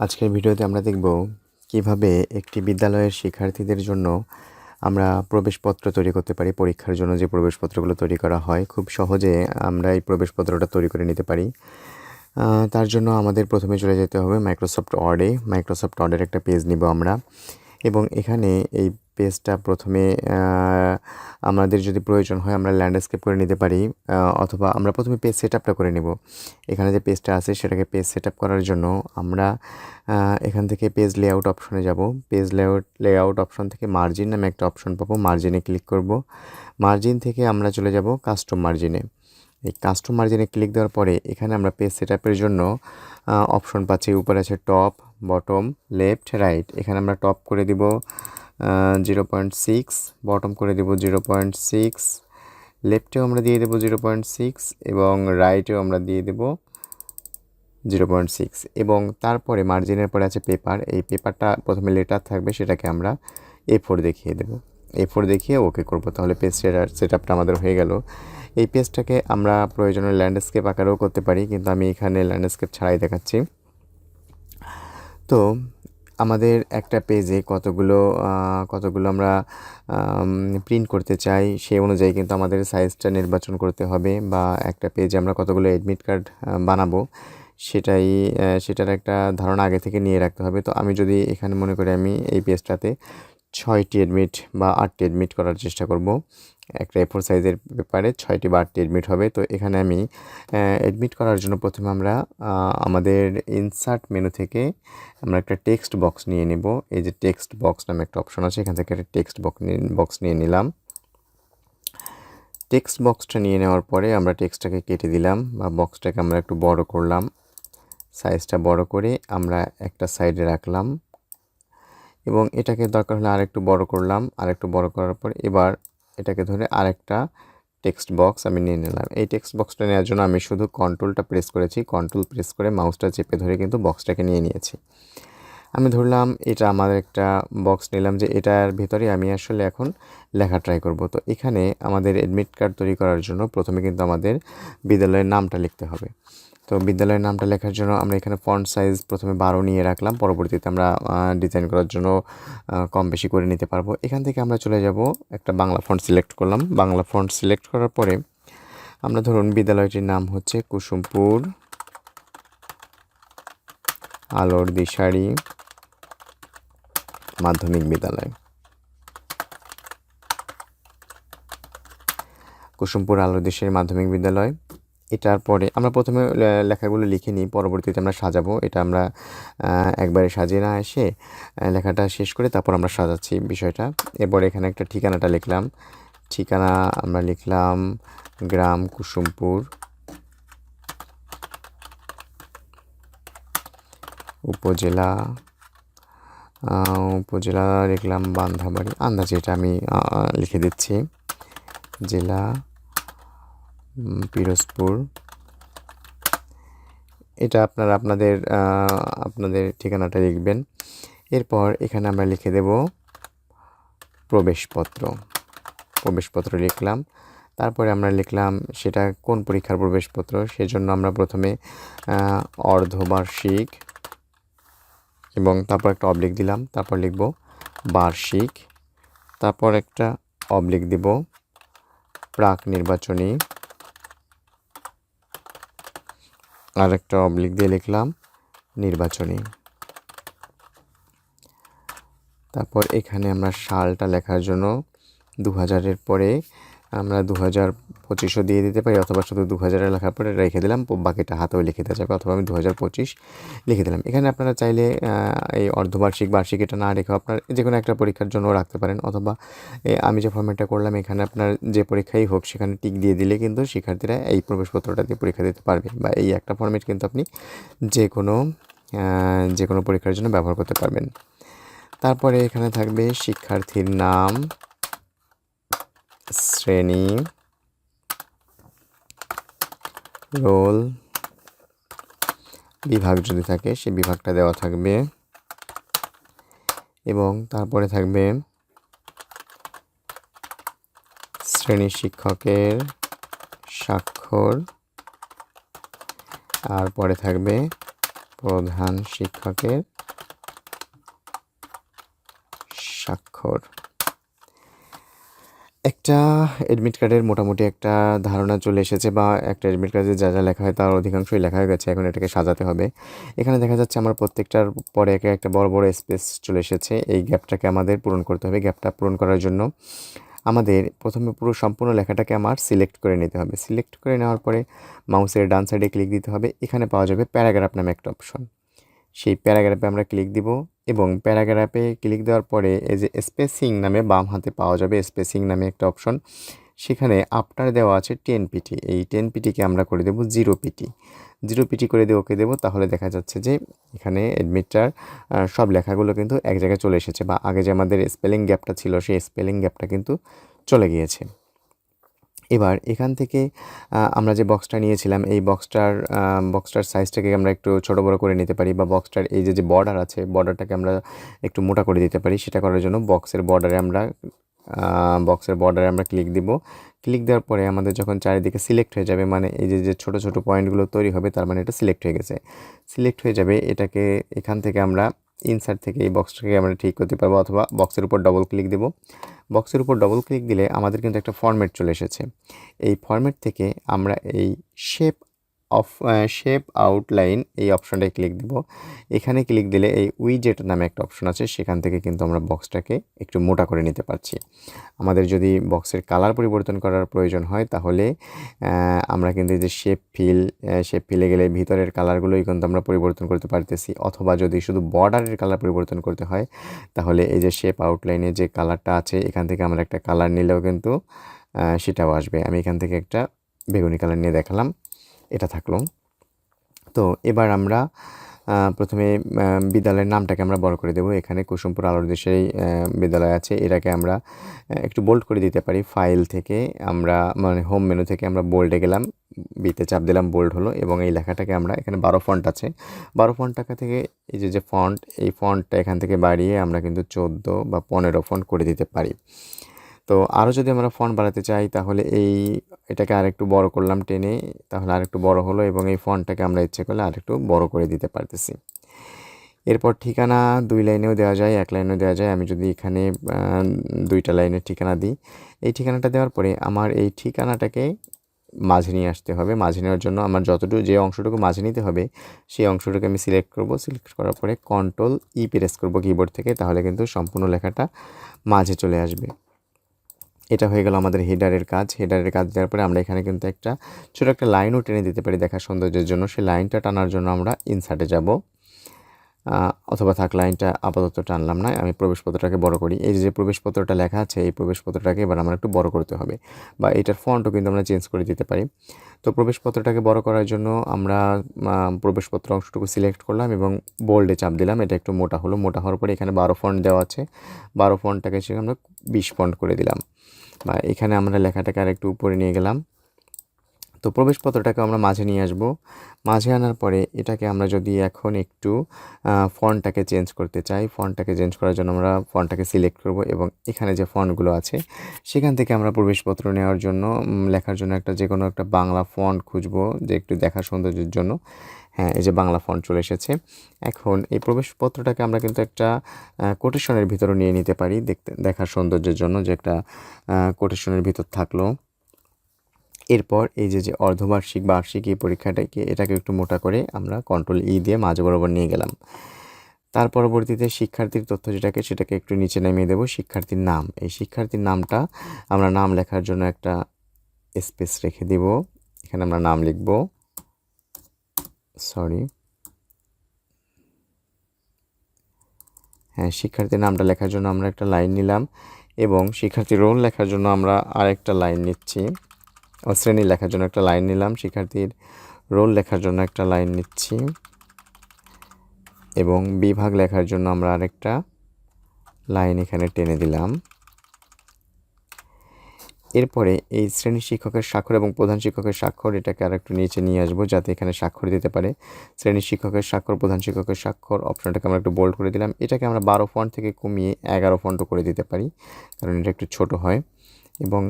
আজকের ভিডিওতে আমরা দেখব কীভাবে একটি বিদ্যালয়ের শিক্ষার্থীদের জন্য আমরা প্রবেশপত্র তৈরি করতে পারি, পরীক্ষার জন্য যে প্রবেশপত্রগুলো তৈরি করা হয়। খুব সহজে আমরা এই প্রবেশপত্রটা তৈরি করে নিতে পারি। তার জন্য আমাদের প্রথমে চলে যেতে হবে মাইক্রোসফট ওয়ার্ডে মাইক্রোসফট ওয়ার্ডের একটা পেজ নিব আমরা। এবং এখানে এই পেজটা প্রথমে আমাদের যদি প্রয়োজন হয় আমরা ল্যান্ডস্কেপ করে নিতে পারি অথবা আমরা প্রথমে পেজ সেট আপটা করে নেব। এখানে যে পেজটা আছে সেটাকে পেজ সেট আপ করার জন্য আমরা এখান থেকে পেজ লেআউট অপশনে যাব। পেজ লেআউট লেআউট অপশন থেকে মার্জিন নামে একটা অপশন পাবো মার্জিনে ক্লিক করব। মার্জিন থেকে আমরা চলে যাব কাস্টম মার্জিনে এই কাস্টম মার্জিনে ক্লিক দেওয়ার পরে এখানে আমরা পেজ সেট আপের জন্য অপশন পাচ্ছি। উপরে আছে টপ বটম লেফট রাইট এখানে আমরা টপ করে দিব। জিরো পয়েন্ট সিক্স বটম করে দিব জিরো পয়েন্ট সিক্স লেফটেও আমরা দিয়ে দেবো জিরো পয়েন্ট সিক্স এবং রাইটেও আমরা দিয়ে দেবো জিরো পয়েন্ট সিক্স এবং তারপরে মার্জিনের পরে আছে পেপার এই পেপারটা প্রথমে লেটার থাকবে, সেটাকে আমরা এ ফোর দেখিয়ে দেবো। এ ফোর দেখিয়ে ওকে করব, তাহলে পেজ সেট আপটা আমাদের হয়ে গেল। এই পেজটাকে আমরা প্রয়োজনে ল্যান্ডস্কেপ আকারেও করতে পারি, কিন্তু আমি এখানে ল্যান্ডস্কেপ ছাড়াই দেখাচ্ছি। তো আমাদের একটা পেজে কতগুলো কতগুলো আমরা প্রিন্ট করতে চাই, সেই অনুযায়ী কিন্তু আমাদের সাইজটা নির্বাচন করতে হবে বা একটা পেজে আমরা কতগুলো অ্যাডমিট কার্ড বানাবো, সেটাই সেটার একটা ধারণা আগে থেকে নিয়ে রাখতে হবে। তো আমি যদি এখানে মনে করি আমি এই পেজটাতে ছয়টি অ্যাডমিট বা আটটি অ্যাডমিট করার চেষ্টা করব। একটা এফোর সাইজের ব্যাপারে ছয়টি বা আটটি অ্যাডমিট হবে। তো এখানে আমি অ্যাডমিট করার জন্য প্রথমে আমরা আমাদের ইনসার্ট মেনু থেকে আমরা একটা টেক্সট বক্স নিয়ে নেব। এই যে টেক্সট বক্স নামে একটা অপশন আছে, এখান থেকে একটা টেক্সট বক্স বক্স নিয়ে নিলাম। টেক্সট বক্সটা নিয়ে নেওয়ার পরে আমরা টেক্সটটাকে কেটে দিলাম বা বক্সটাকে আমরা একটু বড় করলাম। সাইজটা বড় করে আমরা একটা সাইডে রাখলাম। এবং এটাকে দরকার হলে আরেকটু বড় করলাম, আরেকটু বড় করার পর এবার এটাকে ধরে আরেকটা টেক্সট বক্স আমি নিয়ে নিলাম। এই টেক্সট বক্সটা নেওয়ার জন্য আমি শুধু কন্ট্রোলটা প্রেস করেছি কন্ট্রোল প্রেস করে মাউসটা চেপে ধরে কিন্তু বক্সটাকে নিয়ে নিয়েছি। আমি ধরলাম এটা আমাদের একটা বক্স নিলাম যে এটার ভিতরে আমি আসলে এখন লেখা ট্রাই করব। তো এখানে আমাদের অ্যাডমিট কার্ড তৈরি করার জন্য প্রথমে কিন্তু আমাদের বিদ্যালয়ের নামটা লিখতে হবে। তো বিদ্যালয়ের নামটা লেখার জন্য আমরা এখানে ফন্ট সাইজ প্রথমে বারো নিয়ে রাখলাম, পরবর্তীতে আমরা ডিজাইন করার জন্য কম বেশি করে নিতে পারব। এখান থেকে আমরা চলে যাব, একটা বাংলা ফন্ট সিলেক্ট করলাম। বাংলা ফন্ট সিলেক্ট করার পরে আমরা ধরুন বিদ্যালয়টির নাম হচ্ছে কুসুমপুর আলোর দিশারি মাধ্যমিক বিদ্যালয়। কুসুমপুর আলোর দিশারি মাধ্যমিক বিদ্যালয়। এটার পরে আমরা প্রথমে লেখাগুলো লিখে নিই, পরবর্তীতে আমরা সাজাবো। এটা আমরা একবারে সাজিয়ে না এসে লেখাটা শেষ করে তারপর আমরা সাজাচ্ছি বিষয়টা। এরপর এখানে একটা ঠিকানাটা লিখলাম। ঠিকানা আমরা লিখলাম গ্রাম কুসুমপুর। উপজেলা উপজেলা লিখলাম বান্ধাবাড়ি। আন্দাজে এটা আমি লিখে দিচ্ছি। জেলা পিরোজপুর। এটা আপনারা আপনাদের আপনাদের ঠিকানাটা লিখবেন। এরপর এখানে আমরা লিখে দেব প্রবেশপত্র। প্রবেশপত্র লিখলাম। তারপরে আমরা লিখলাম সেটা কোন পরীক্ষার প্রবেশপত্র, সেজন্য আমরা প্রথমে অর্ধবার্ষিক এবং তারপর একটা অবলিক দিলাম। তারপর লিখব বার্ষিক। তারপর একটা অবলিক দিব প্রাক নির্বাচনী আর একটা অবলিক দিয়ে লিখলাম, নির্বাচনী। তারপর এখানে আমরা সালটা লেখার জন্য দু হাজারের পরে আমরা দু হাজার পঁচিশও দিয়ে দিতে পারি অথবা শুধু দু হাজারের লেখার পরে রেখে দিলাম বাকিটা হাতেও লিখে দেওয়া যাবে অথবা আমি দু হাজার পঁচিশ লিখে দিলাম। এখানে আপনারা চাইলে এই অর্ধবার্ষিক, বার্ষিক এটা না রেখে আপনার যে কোনো একটা পরীক্ষার জন্য রাখতে পারেন অথবা আমি যে ফর্মেটটা করলাম এখানে আপনার যে পরীক্ষাই হোক সেখানে টিক দিয়ে দিলে কিন্তু শিক্ষার্থীরা এই প্রবেশপত্রটা দিয়ে পরীক্ষা দিতে পারবে বা এই একটা ফর্মেট কিন্তু আপনি যে কোনো যে কোনো পরীক্ষার জন্য ব্যবহার করতে পারবেন। তারপরে এখানে থাকবে শিক্ষার্থীর নাম, শ্রেণি রোল বিভাগ যদি থাকে, সে বিভাগটা দেওয়া থাকবে। এবং তারপরে থাকবে শ্রেণি শিক্ষকের স্বাক্ষর। আর পরে থাকবে প্রধান শিক্ষকের স্বাক্ষর। একটা অ্যাডমিট কার্ডের মোটামুটি একটা ধারণা চলে এসেছে বা একটা অ্যাডমিট কার্ডে যা যা লেখা হয় তার অধিকাংশই লেখা হয়ে গেছে, এখন এটাকে সাজাতে হবে। এখানে দেখা যাচ্ছে আমার প্রত্যেকটার পরে একে একটা বড় বড় স্পেস চলে এসেছে। এই গ্যাপটাকে আমাদের পূরণ করতে হবে গ্যাপটা পূরণ করার জন্য। আমাদের প্রথমে পুরো সম্পূর্ণ লেখাটাকে আমার সিলেক্ট করে নিতে হবে। সিলেক্ট করে নেওয়ার পরে মাউসের ডান সাইডে ক্লিক দিতে হবে। এখানে পাওয়া যাবে প্যারাগ্রাফ নামে একটা অপশন সেই প্যারাগ্রাফে আমরা ক্লিক দিব এবং প্যারাগ্রাফে ক্লিক দেওয়ার পরে এই যে স্পেসিং নামে বাম হাতে পাওয়া যাবে স্পেসিং নামে একটা অপশন সেখানে আপনার দেওয়া আছে টেন পিটি এই টেন পিটিকে আমরা করে দেবো জিরো পিটি জিরো পিটি করে দিয়ে ওকে দেবো, তাহলে দেখা যাচ্ছে যে এখানে অ্যাডমিটটার সব লেখাগুলো কিন্তু এক জায়গায় চলে এসেছে বা আগে যে আমাদের স্পেলিং গ্যাপটা ছিল সেই স্পেলিং গ্যাপটা কিন্তু চলে গিয়েছে। এবার এখান থেকে আমরা যে বক্সটা নিয়েছিলাম, এই বক্সটার বক্সটার সাইজটাকে আমরা একটু ছোটো বড়ো করে নিতে পারি বা বক্সটার এই যে যে বর্ডার আছে বর্ডারটাকে আমরা একটু মোটা করে দিতে পারি। সেটা করার জন্য বক্সের বর্ডারে আমরা বক্সের বর্ডারে আমরা ক্লিক দিব। ক্লিক দেওয়ার পরে আমাদের যখন চারিদিকে সিলেক্ট হয়ে যাবে মানে এই যে যে ছোটো ছোটো পয়েন্টগুলো তৈরি হবে, তার মানে এটা সিলেক্ট হয়ে গেছে। সিলেক্ট হয়ে যাবে, এটাকে এখান থেকে আমরা ইনসার্ট থেকে এই বক্সটাকে আমরা ঠিক করতে পারব অথবা বক্সের উপর ডবল ক্লিক দেবো। বক্সের উপর ডবল ক্লিক দিলে আমাদের কিন্তু একটা ফরম্যাট চলে এসেছে। এই ফরম্যাট থেকে আমরা এই শেপ অফ শেপ আউটলাইন এই অপশানটায় ক্লিক দিব। এখানে ক্লিক দিলে এই উইজেট নামে একটা অপশন আছে, সেখান থেকে কিন্তু আমরা বক্সটাকে একটু মোটা করে নিতে পারছি। আমাদের যদি বক্সের কালার পরিবর্তন করার প্রয়োজন হয়, তাহলে আমরা কিন্তু যে শেপ ফিল শেপ ফিলে গেলে ভিতরের কালারগুলোই কিন্তু আমরা পরিবর্তন করতে পারতেছি। অথবা যদি শুধু বর্ডারের কালার পরিবর্তন করতে হয়, তাহলে এই যে শেপ আউটলাইনে যে কালারটা আছে, এখান থেকে আমরা একটা কালার নিলেও কিন্তু সেটাও আসবে। আমি এখান থেকে একটা বেগুনি কালার নিয়ে দেখালাম। এটা থাকল। তো এবার আমরা প্রথমে বিদ্যালয়ের নামটাকে আমরা বড় করে দেবো। এখানে কুসুমপুর আলোর দেশেই বিদ্যালয় আছে। এটাকে আমরা একটু বোল্ড করে দিতে পারি। ফাইল থেকে আমরা মানে হোম মেনু থেকে আমরা বোল্ডে গেলাম। বিতে চাপ দিলাম বোল্ড হলো এবং এই লেখাটাকে আমরা, এখানে বারো ফন্ট আছে। বারো ফন্ট টাকা থেকে এই যে যে ফন্ট এই ফন্টটা এখান থেকে বাড়িয়ে আমরা কিন্তু চোদ্দ বা পনেরো ফন্ট করে দিতে পারি। তো আরও যদি আমরা ফন্ট বাড়াতে চাই, তাহলে এই, এটাকে আরেকটু বড় করলাম টেনে, তাহলে আরেকটু বড় হলো এবং এই ফন্টটাকে আমরা ইচ্ছে করলে আরেকটু বড় করে দিতে পারতেছি। এরপর ঠিকানা দুই লাইনেও দেওয়া যায়, এক লাইনেও দেওয়া যায়। আমি যদি এখানে দুইটা লাইনের ঠিকানা দিই, এই ঠিকানাটা দেওয়ার পরে আমার এই ঠিকানাটাকে মাঝে নিয়ে আসতে হবে। মাঝে নেওয়ার জন্য আমার যতটুকু, যে অংশটুকু মাঝে নিতে হবে, সেই অংশটুকু আমি সিলেক্ট করব। সিলেক্ট করার পরে কন্ট্রোল ই প্রেস করব কিবোর্ড থেকে, তাহলে কিন্তু সম্পূর্ণ লেখাটা মাঝে চলে আসবে। এটা হয়ে গেল আমাদের হেডারের কাজ। হেডারের কাজ দেওয়ার পরে আমরা এখানে কিন্তু একটা ছোটো একটা লাইনও টেনে দিতে পারি দেখার সৌন্দর্যের জন্য। সেই লাইনটা টানার জন্য আমরা ইনসার্টে যাব। অথবা থাক, লাইনটা আপাতত টানলাম না। আমি প্রবেশপত্রটাকে বড় করি। এই যে প্রবেশপত্রটা লেখা আছে, এই প্রবেশপত্রটাকে এবার আমরা একটু বড় করতে হবে বা এটার ফন্টও কিন্তু আমরা চেঞ্জ করে দিতে পারি। তো প্রবেশপত্রটাকে বড় করার জন্য আমরা প্রবেশপত্র অংশটুকু সিলেক্ট করলাম এবং বোল্ডে চাপ দিলাম। এটা একটু মোটা হলো। মোটা হওয়ার পরে এখানে বারো ফন্ট দেওয়া আছে। বারো ফন্টটাকে সেখানে আমরা বিশ ফন্ট করে দিলাম। বা এখানে আমরা লেখাটাকে আর একটু উপরে নিয়ে গেলাম। তো প্রবেশপত্রটাকে আমরা মাঝে নিয়ে আসব। মাঝে আনার পরে এটাকে আমরা যদি এখন একটু ফন্টটাকে চেঞ্জ করতে চাই, ফন্টটাকে চেঞ্জ করার জন্য আমরা ফন্টটাকে সিলেক্ট করব এবং এখানে যে ফন্টগুলো আছে, সেখান থেকে আমরা প্রবেশপত্র নেওয়ার জন্য লেখার জন্য একটা যে কোনো একটা বাংলা ফন্ট খুঁজবো যে একটু দেখার সৌন্দর্যের জন্য। হ্যাঁ এই যে বাংলা ফন্ট চলে এসেছে। এখন এই প্রবেশপত্রটাকে আমরা কিন্তু একটা কোটেশনের ভিতরে নিয়ে নিতে পারি দেখতে, দেখার সৌন্দর্যের জন্য যে একটা কোটেশনের ভিতর থাকল। এরপর এই যে যে অর্ধবার্ষিক বার্ষিক এই পরীক্ষাটাকে এটাকে একটু মোটা করে আমরা কন্ট্রোল ই দিয়ে মাঝ বরাবর নিয়ে গেলাম। তার পরবর্তীতে শিক্ষার্থীর তথ্য যেটাকে, সেটাকে একটু নিচে নামিয়ে দেবো, শিক্ষার্থীর নাম। এই শিক্ষার্থীর নামটা আমরা নাম লেখার জন্য একটা স্পেস রেখে দিব। এখানে আমরা নাম লিখব। সরি হ্যাঁ শিক্ষার্থীর নামটা লেখার জন্য আমরা একটা লাইন নিলাম এবং শিক্ষার্থীর রোল লেখার জন্য আমরা আরেকটা লাইন নিচ্ছি। শ্রেণি লেখার জন্য একটা লাইন নিলাম, শিক্ষার্থীর রোল লেখার জন্য একটা লাইন নিচ্ছি এবং বিভাগ লেখার জন্য আমরা আরেকটা লাইন এখানে টেনে দিলাম। এরপরে এই শ্রেণি শিক্ষকের স্বাক্ষর এবং প্রধান শিক্ষকের স্বাক্ষর এটাকে আর একটু নিচে নিয়ে আসব যাতে এখানে স্বাক্ষর দিতে পারে। শ্রেণি শিক্ষকের স্বাক্ষর, প্রধান শিক্ষকের স্বাক্ষর, অপশনটাকে আমরা একটু বোল্ড করে দিলাম। এটাকে আমরা বারো ফন্ট থেকে কমিয়ে এগারো ফন্টও করে দিতে পারি, কারণ এটা একটু ছোট হয়। এবং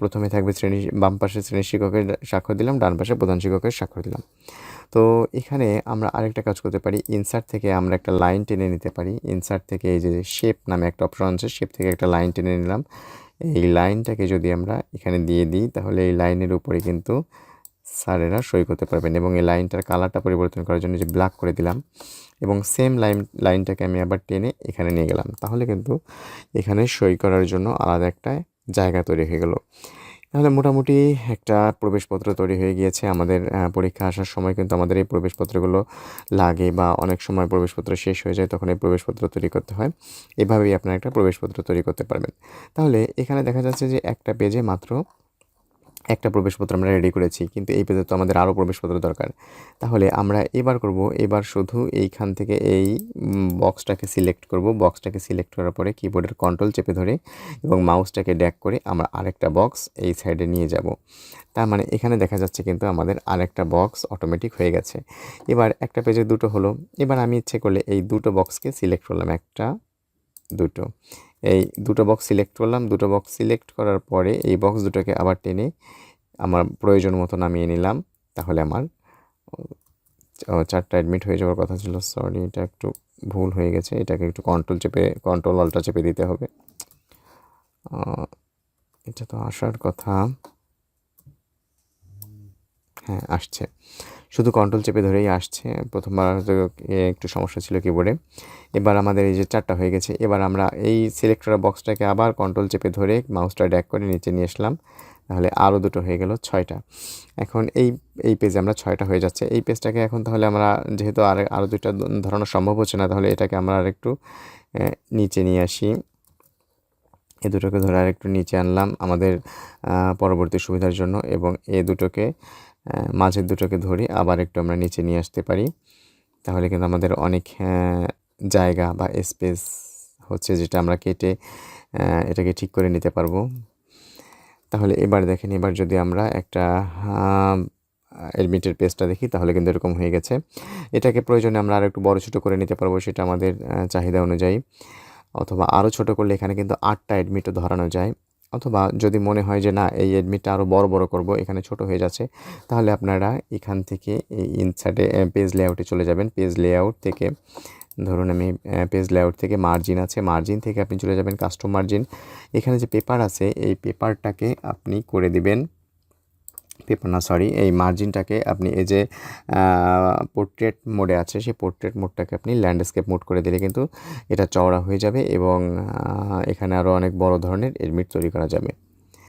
প্রথমে থাকবে শ্রেণি, বাম পাশে শ্রেণি শিক্ষকের স্বাক্ষর দিলাম, ডান পাশে প্রধান শিক্ষকের স্বাক্ষর দিলাম। তো এখানে আমরা আরেকটা কাজ করতে পারি ইনসার্ট থেকে আমরা একটা লাইন টেনে নিতে পারি। ইনসার্ট থেকে এই যে শেপ নামে একটা অপশন আছে শেপ থেকে একটা লাইন টেনে নিলাম। এই লাইনটাকে যদি আমরা এখানে দিয়ে দিই, তাহলে এই লাইনের উপরে কিন্তু স্যারেরা সই করতে পারবেন এবং এই লাইনটার কালারটা পরিবর্তন করার জন্য যে ব্ল্যাক করে দিলাম এবং সেম লাইন, লাইনটাকে আমি আবার টেনে এখানে নিয়ে গেলাম। তাহলে কিন্তু এখানে সই করার জন্য আলাদা একটা জায়গা তৈরি হয়ে গেল। তাহলে মোটামুটি একটা প্রবেশপত্র তৈরি হয়ে গিয়েছে। আমাদের পরীক্ষা আসার সময় কিন্তু আমাদের এই প্রবেশপত্রগুলো লাগে বা অনেক সময় প্রবেশপত্র শেষ হয়ে যায়, তখন এই প্রবেশপত্র তৈরি করতে হয়। এভাবেই আপনারা একটা প্রবেশপত্র তৈরি করতে পারবেন। তাহলে এখানে দেখা যাচ্ছে যে একটা পেজে মাত্র একটা প্রবেশপত্র আমরা রেডি করেছি, কিন্তু এই পেজে তো আমাদের আরও প্রবেশপত্র দরকার। তাহলে আমরা এবার করব, এবার শুধু এইখান থেকে এই বক্সটাকে সিলেক্ট করব। বক্সটাকে সিলেক্ট করার পরে কিবোর্ডের কন্ট্রোল চেপে ধরে এবং মাউসটাকে ড্যাক করে আমরা আরেকটা বক্স এই সাইডে নিয়ে যাব। তার মানে এখানে দেখা যাচ্ছে কিন্তু আমাদের আরেকটা বক্স অটোমেটিক হয়ে গেছে। এবার একটা পেজে দুটো হলো। এবার আমি ইচ্ছে করলে এই দুটো বক্সকে সিলেক্ট করলাম, একটা, দুটো। এই দুটো বক্স সিলেক্ট করলাম। দুটো বক্স সিলেক্ট করার পরে এই বক্স দুটোকে আবার টেনে আমার প্রয়োজন মতো নামিয়ে নিলাম। তাহলে আমার চারটা অ্যাডমিট হয়ে যাওয়ার কথা ছিল। সরি এটা একটু ভুল হয়ে গেছে। এটাকে একটু কন্ট্রোল চেপে কন্ট্রোল অল্টা চেপে দিতে হবে। এটা তো আসার কথা। হ্যাঁ আসছে। শুধু কন্ট্রোল চেপে ধরেই আসছে। প্রথমবার হয়তো একটু সমস্যা ছিল কিবোর্ডে এবার আমাদের এই যে চারটা হয়ে গেছে, এবার আমরা এই সিলেক্টর বক্সটাকে আবার কন্ট্রোল চেপে ধরে মাউসটা ড্যাক করে নিচে নিয়ে আসলাম। তাহলে আরও দুটো হয়ে গেল ছয়টা। এখন এই এই পেজে আমরা ছয়টা হয়ে যাচ্ছে। এই পেজটাকে এখন তাহলে আমরা যেহেতু আর আরও দুইটা ধরানো সম্ভব হচ্ছে না, তাহলে এটাকে আমরা আর একটু নিচে নিয়ে আসি। এ দুটোকে ধরে আর একটু নিচে আনলাম আমাদের পরবর্তী সুবিধার জন্য এবং এ দুটোকে মাঝের দুটোকে ধরে আবার একটু আমরা নিচে নিয়ে আসতে পারি। তাহলে কিন্তু আমাদের অনেক জায়গা বা স্পেস হচ্ছে যেটা আমরা কেটে এটাকে ঠিক করে নিতে পারব। তাহলে এবার দেখেন, এবার যদি আমরা একটা এডমিটের পেজটা দেখি, তাহলে কিন্তু এরকম হয়ে গেছে। এটাকে প্রয়োজনে আমরা আর একটু বড় ছোটো করে নিতে পারব সেটা আমাদের চাহিদা অনুযায়ী। অথবা আরও ছোট করলে এখানে কিন্তু আটটা অ্যাডমিটও ধরানো যায়। অথবা যদি মনে হয় যে না, এই অ্যাডমিটটা আরও বড় বড় করব, এখানে ছোট হয়ে যাচ্ছে, তাহলে আপনারা এখান থেকে এই ইনসার্টে পেজ লেআউটে চলে যাবেন। পেজ লেআউট থেকে, ধরুন আমি পেজ লেআউট থেকে মার্জিন আছে মার্জিন থেকে আপনি চলে যাবেন কাস্টম মার্জিন এখানে যে পেপার আছে, এই পেপারটাকে আপনি করে দিবেন পেপার না সরি এই মার্জিনটাকে আপনি এই যে পোর্ট্রেট মোডে আছে, সেই পোর্ট্রেট মোডটাকে আপনি ল্যান্ডস্কেপ মোড করে দিলে কিন্তু এটা চওড়া হয়ে যাবে এবং এখানে আরও অনেক বড় ধরনের এডমিট তৈরি করা যাবে।